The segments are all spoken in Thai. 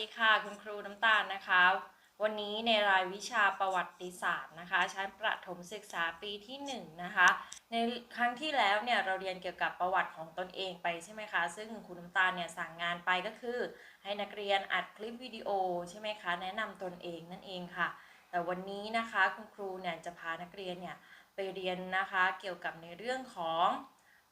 ดีค่ะคุณครูน้ำตาลนะคะ วันนี้ในรายวิชาประวัติศาสตร์นะคะ ชั้นประถมศึกษาปีที่1นงนะคะ ในครั้งที่แล้วเนี่ยเราเรียนเกี่ยวกับประวัติของตนเองไปใช่ไหมคะ ซึ่งคุณน้ำตาลเนี่ยสั่งงานไปก็คือ ให้นักเรียนอัดคลิปวิดีโอใช่ไหมคะ แนะนำตนเองนั่นเองค่ะ แต่วันนี้นะคะคุณครูเนี่ยจะพานักเรียนเนี่ยไปเรียนนะคะ เกี่ยวกับในเรื่องของ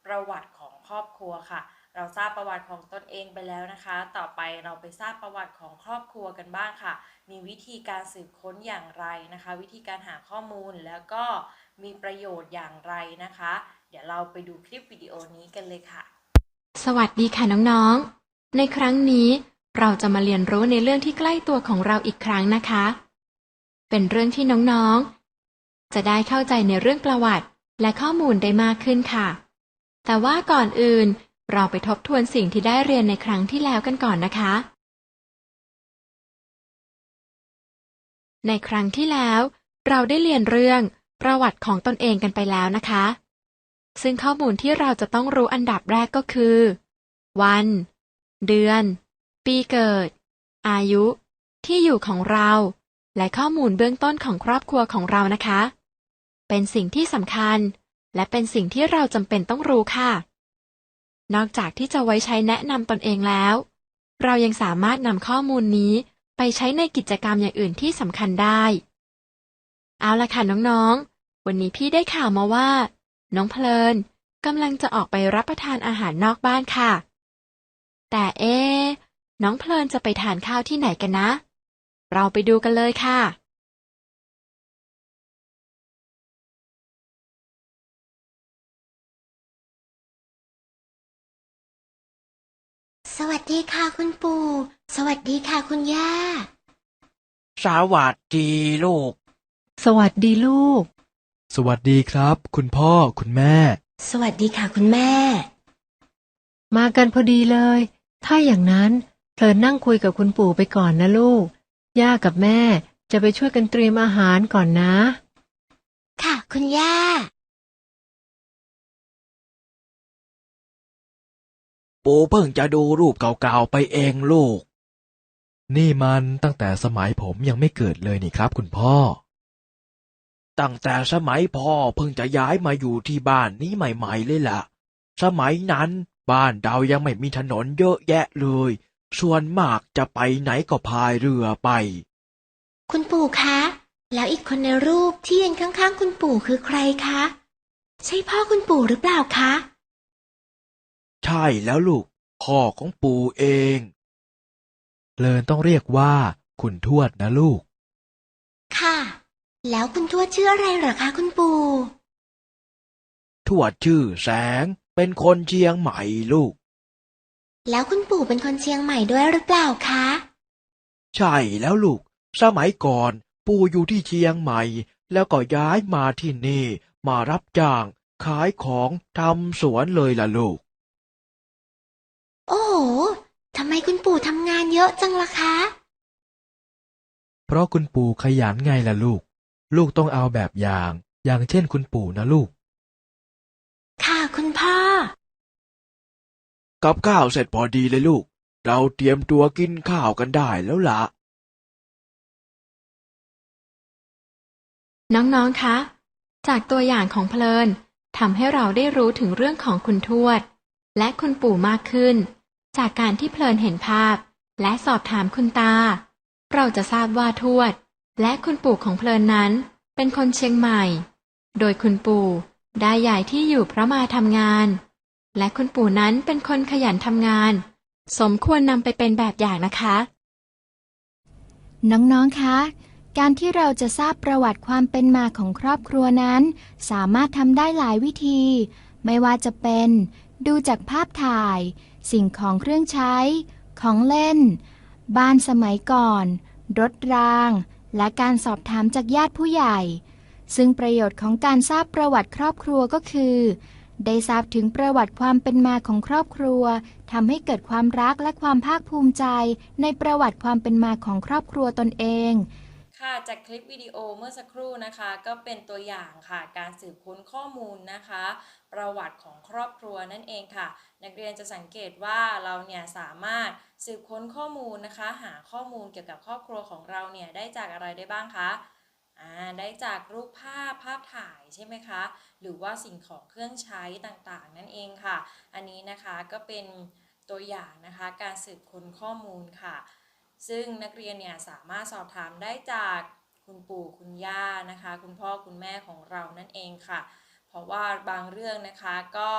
ประวัติของครอบครัวค่ะ เราทราบประวัติของตนเองไปแล้วนะคะ ต่อไปเราไปทราบประวัติของครอบครัวกันบ้างค่ะ มีวิธีการสืบค้นอย่างไรนะคะ วิธีการหาข้อมูลแล้วก็มีประโยชน์อย่างไรนะคะ เดี๋ยวเราไปดูคลิปวิดีโอนี้กันเลยค่ะ สวัสดีค่ะน้องๆ ในครั้งนี้เราจะมาเรียนรู้ในเรื่องที่ใกล้ตัวของเราอีกครั้งนะคะ เป็นเรื่องที่น้องๆ จะได้เข้าใจในเรื่องประวัติและข้อมูลได้มากขึ้นค่ะ แต่ว่าก่อนอื่น เราไปทบทวนสิ่งที่ได้เรียนในครั้งที่แล้วกันก่อนนะคะ ในครั้งที่แล้ว เราได้เรียนเรื่องประวัติของตนเองกันไปแล้วนะคะ ซึ่งข้อมูลที่เราจะต้องรู้อันดับแรกก็คือ วัน เดือน ปีเกิด อายุ ที่อยู่ของเรา และข้อมูลเบื้องต้นของครอบครัวของเรานะคะ เป็นสิ่งที่สำคัญ และเป็นสิ่งที่เราจำเป็นต้องรู้ค่ะ นอกจากที่จะไว้ใช้แนะนำตนเองแล้ว เรายังสามารถนำข้อมูลนี้ไปใช้ในกิจกรรมอย่างอื่นที่สำคัญได้ เอาละค่ะน้องๆ วันนี้พี่ได้ข่าวมาว่า น้องเพลินกำลังจะออกไปรับประทานอาหารนอกบ้านค่ะ แต่เอ๊ะน้องเพลินจะไปทานข้าวที่ไหนกันนะ เราไปดูกันเลยค่ะ สวัสดีค่ะคุณปู่ สวัสดีค่ะคุณย่า สวัสดีลูก สวัสดีลูก สวัสดีครับ คุณพ่อคุณแม่ สวัสดีค่ะคุณแม่ มากันพอดีเลย ถ้าอย่างนั้นเพลินนั่งคุยกับคุณปู่ไปก่อนนะลูก ย่ากับแม่จะไปช่วยกันเตรียมอาหารก่อนนะ ค่ะคุณย่า ปู่เพิ่งจะดูรูปเก่าๆไปเองลูก นี่มันตั้งแต่สมัยผมยังไม่เกิดเลยนี่ครับ คุณพ่อ ตั้งแต่สมัยพ่อเพิ่งจะย้ายมาอยู่ที่บ้านนี้ใหม่ๆเลยล่ะ สมัยนั้นบ้านเรายังไม่มีถนนเยอะแยะเลย ส่วนมากจะไปไหนก็พายเรือไป คุณปู่คะ แล้วอีกคนในรูปที่ยืนข้างๆ คุณปู่คือใครคะ ใช่พ่อคุณปู่หรือเปล่าคะ ใช่แล้วลูก พ่อของปูเอง เพลินต้องเรียกว่า คุณทวดนะลูก ค่ะ แล้วคุณทวดชื่ออะไรเหรอคะคุณปู่ ทวดชื่อแสง เป็นคนเชียงใหม่ลูก แล้วคุณปู่เป็นคนเชียงใหม่ด้วยหรือเปล่าคะ ใช่แล้วลูก สมัยก่อนปู่อยู่ที่เชียงใหม่ แล้วก็ย้ายมาที่นี่ มารับจ้าง ขายของทำสวนเลยล่ะลูก โอ้โหทำไมคุณปู่ทำงาน เยอะจังล่ะคะ เพราะคุณปู่ขยันไงล่ะลูก ลูกต้องเอาแบบอย่าง อย่างเช่นคุณปู่นะลูก ค่ะคุณพ่อ กับข้าวเสร็จพอดีเลยลูก เราเตรียมตัวกินข้าวกันได้แล้วล่ะ น้องๆ คะ จากตัวอย่างของเพลินทำให้เราได้รู้ถึงเรื่องของคุณทวด และคุณปู่มากขึ้น จากการที่เพลินเห็นภาพ และสอบถามคุณตา เราจะทราบว่าทวด และคุณปู่ของเพลินนั้น เป็นคนเชียงใหม่ โดยคุณปู่ได้ย้ายที่อยู่เพราะมาทำงาน และคุณปู่นั้นเป็นคนขยันทำงาน สมควรนำไปเป็นแบบอย่างนะคะ น้องๆ คะ การที่เราจะทราบประวัติความเป็นมาของครอบครัวนั้น สามารถทำได้หลายวิธี ไม่ว่าจะเป็น ดูจากภาพถ่าย สิ่งของเครื่องใช้ ของเล่น บ้านสมัยก่อน รถราง และการสอบถามจากญาติผู้ใหญ่ ซึ่งประโยชน์ของการทราบประวัติครอบครัวก็คือ ได้ทราบถึงประวัติความเป็นมาของครอบครัวทำให้เกิดความรักและความภาคภูมิใจในประวัติความเป็นมาของครอบครัวตนเอง ค่ะจากคลิปวิดีโอเมื่อสักครู่นะคะ ก็เป็นตัวอย่างค่ะ การสืบค้นข้อมูลนะคะ ประวัติของครอบครัวนั่นเองค่ะ นักเรียนจะสังเกตว่าเราเนี่ยสามารถสืบค้นข้อมูลนะคะ หาข้อมูลเกี่ยวกับครอบครัวของเราเนี่ยได้จากอะไรได้บ้างคะอ่าได้จากรูปภาพภาพถ่ายใช่ไหมคะ หรือว่าสิ่งของเครื่องใช้ต่างๆ นั่นเองค่ะ อันนี้นะคะก็เป็นตัวอย่างนะคะ การสืบค้นข้อมูลค่ะ ซึ่งนักเรียนเนี่ยสามารถสอบถามได้จากคุณปู่คุณย่านะคะ คุณพ่อคุณแม่ของเรานั่นเองค่ะ เพราะว่าบางเรื่องนะคะก็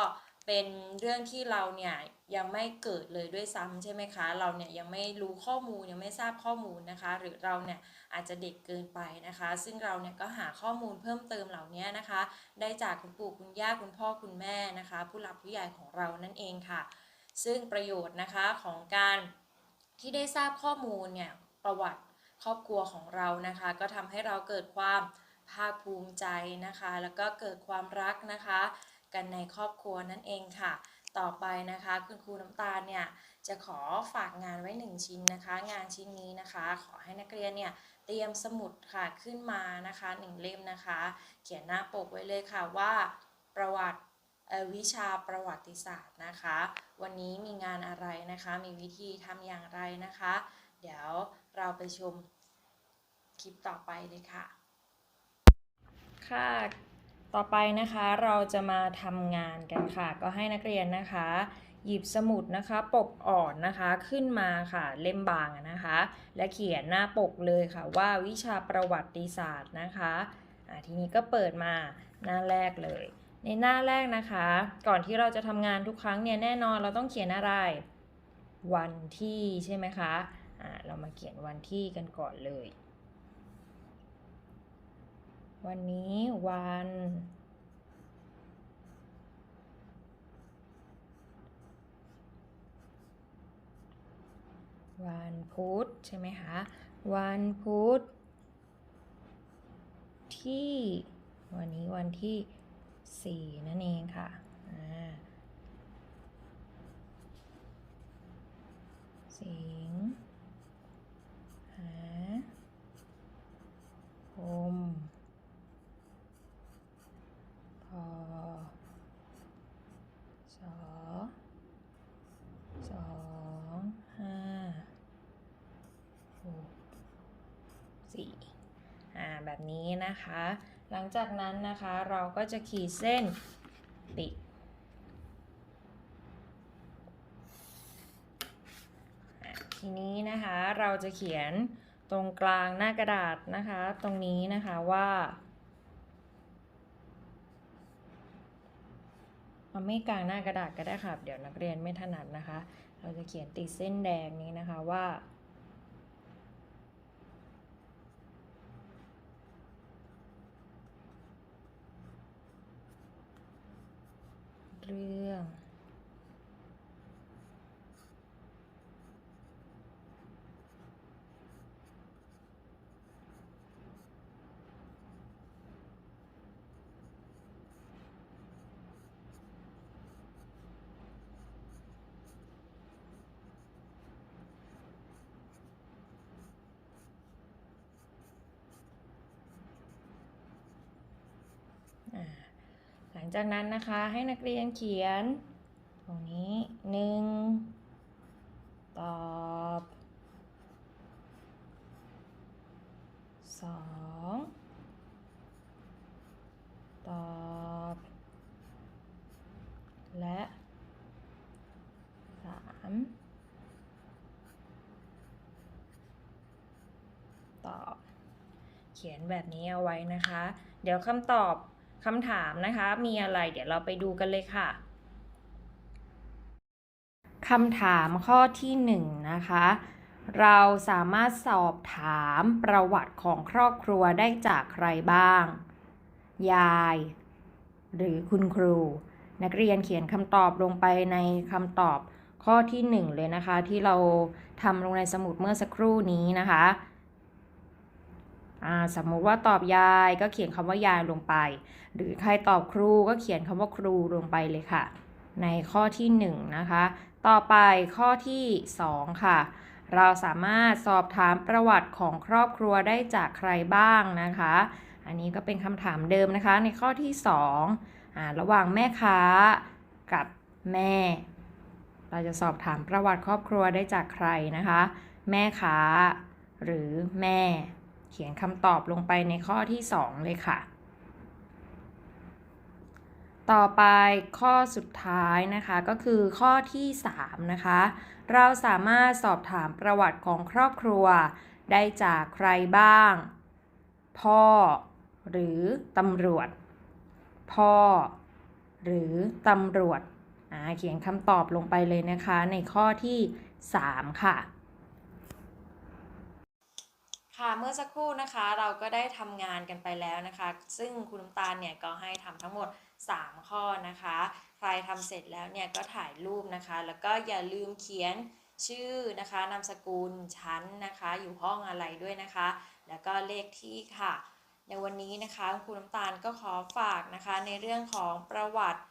เป็นเรื่องที่เราเนี่ยยังไม่เกิดเลยด้วยซ้ำใช่ไหมคะ เราเนี่ยยังไม่รู้ข้อมูลยังไม่ทราบข้อมูลนะคะ หรือเราเนี่ยอาจจะเด็กเกินไปนะคะ ซึ่งเราเนี่ยก็หาข้อมูลเพิ่มเติมเหล่านี้นะคะ ได้จากคุณปู่คุณย่าคุณพ่อคุณแม่นะคะ ผู้หลักผู้ใหญ่ของเรานั่นเองค่ะ ซึ่งประโยชน์นะคะของการ ที่ได้ทราบข้อมูลเนี่ยประวัติครอบครัวของเรานะคะ ก็ทำให้เราเกิดความภาคภูมิใจนะคะ แล้วก็เกิดความรักนะคะ กันในครอบครัวนั่นเองค่ะ ต่อไปนะคะคุณครูน้ำตาลเนี่ยจะขอฝากงานไว้หนึ่งชิ้นนะคะ งานชิ้นนี้นะคะ ขอให้นักเรียนเนี่ยเตรียมสมุดค่ะขึ้นมานะคะหนึ่งเล่มนะคะ เขียนหน้าปกไว้เลยค่ะว่าประวัติ วิชาประวัติศาสตร์นะคะ วันนี้มีงานอะไรนะคะ มีวิธีทำอย่างไรนะคะ เดี๋ยวเราไปชมคลิปต่อไปเลยค่ะ ค่ะ ต่อไปนะคะเราจะมาทำงานกันค่ะ ก็ให้นักเรียนนะคะ หยิบสมุดนะคะ ปกอ่อนนะคะขึ้นมาค่ะเล่มบางนะคะ และเขียนหน้าปกเลยค่ะว่าวิชาประวัติศาสตร์นะคะทีนี้ก็เปิดมาหน้าแรกเลย ในหน้าแรกนะคะ ก่อนที่เราจะทำงานทุกครั้งเนี่ยแน่นอนเราต้องเขียนอะไร วันที่ใช่ไหมคะอ่าเรามาเขียนวันที่กันก่อนเลย วันนี้วัน วันพุธใช่ไหมคะ วันพุธที่ วันนี้วันที่ 4 นั่นเองค่ะสิงหาคมพอสอสองห้าหกสี่อ่าแบบนี้นะคะ หลังจากนั้นนะคะเราก็จะขีดเส้นปิดทีนี้นะคะเราจะเขียนตรงกลางหน้ากระดาษนะคะ ตรงนี้นะคะว่าเอาไม่กลางหน้ากระดาษก็ได้ค่ะ เดี๋ยวนักเรียนไม่ถนัดนะคะ เราจะเขียนติดเส้นแดงนี้นะคะว่า เรื่อง อ่าหลัง จากนั้นนะคะให้นักเรียนเขียน ตรงนี้หนึ่งตอบสองตอบและสามตอบ เขียนแบบนี้เอาไว้นะคะ เดี๋ยวคำตอบ คำถามนะคะ มีอะไรเดี๋ยวเราไปดูกันเลยค่ะคำถามข้อที่หนึ่งนะคะ เราสามารถสอบถามประวัติของครอบครัวได้จากใครบ้าง ยาย หรือคุณครู นักเรียนเขียนคำตอบลงไปในคำตอบข้อที่หนึ่งเลยนะคะ ที่เราทำลงในสมุดเมื่อสักครู่นี้นะคะ สมมุติว่าตอบยายก็เขียนคำว่ายายลงไป หรือใครตอบครูก็เขียนคำว่าครูลงไปเลยค่ะ ในข้อที่1นงนะคะ ต่อไปข้อที่ 2 ค่ะ เราสามารถสอบถามประวัติของครอบครัวได้จากใครบ้างนะคะ อันนี้ก็เป็นคำถามเดิมนะคะ ในข้อที่2อ่าระหว่างแม่ค้ากับแม่ เราจะสอบถามประวัติครอบครัวได้จากใครนะคะ แม่ค้าหรือแม่ เขียนคำตอบลงไปในข้อที่ 2 เลยค่ะ ต่อไปข้อสุดท้ายนะคะก็คือข้อที่ 3 นะคะ เราสามารถสอบถามประวัติของครอบครัว ได้จากใครบ้าง พ่อ หรือตำรวจ พ่อ หรือตำรวจเขียนคำตอบลงไปเลยนะคะในข้อที่ 3 ค่ะ ค่ะเมื่อสักครู่นะคะเราก็ได้ทำงานกันไปแล้วนะคะ ซึ่งคุณน้ำตาลเนี่ยก็ให้ทำทั้งหมด 3 ข้อนะคะ ใครทำเสร็จแล้วเนี่ยก็ถ่ายรูปนะคะ แล้วก็อย่าลืมเขียนชื่อนะคะนามสกุลชั้นนะคะ อยู่ห้องอะไรด้วยนะคะ แล้วก็เลขที่ค่ะ ในวันนี้นะคะคุณน้ำตาลก็ขอฝากนะคะในเรื่องของประวัติ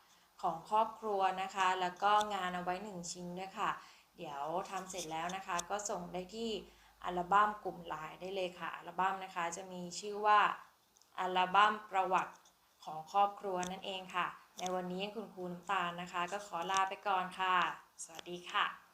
ของครอบครัวนะคะ แล้วก็งานเอาไว้หนึ่งชิ้นด้วยค่ะ เดี๋ยวทำเสร็จแล้วนะคะ ก็ส่งได้ที่ อัลบั้มกลุ่มไลน์ได้เลยค่ะ อัลบั้มนะคะจะมีชื่อว่าอัลบั้มประวัติของครอบครัวนั่นเองค่ะ ในวันนี้คุณครูน้ำตาลนะคะ ก็ขอลาไปก่อนค่ะ สวัสดีค่ะ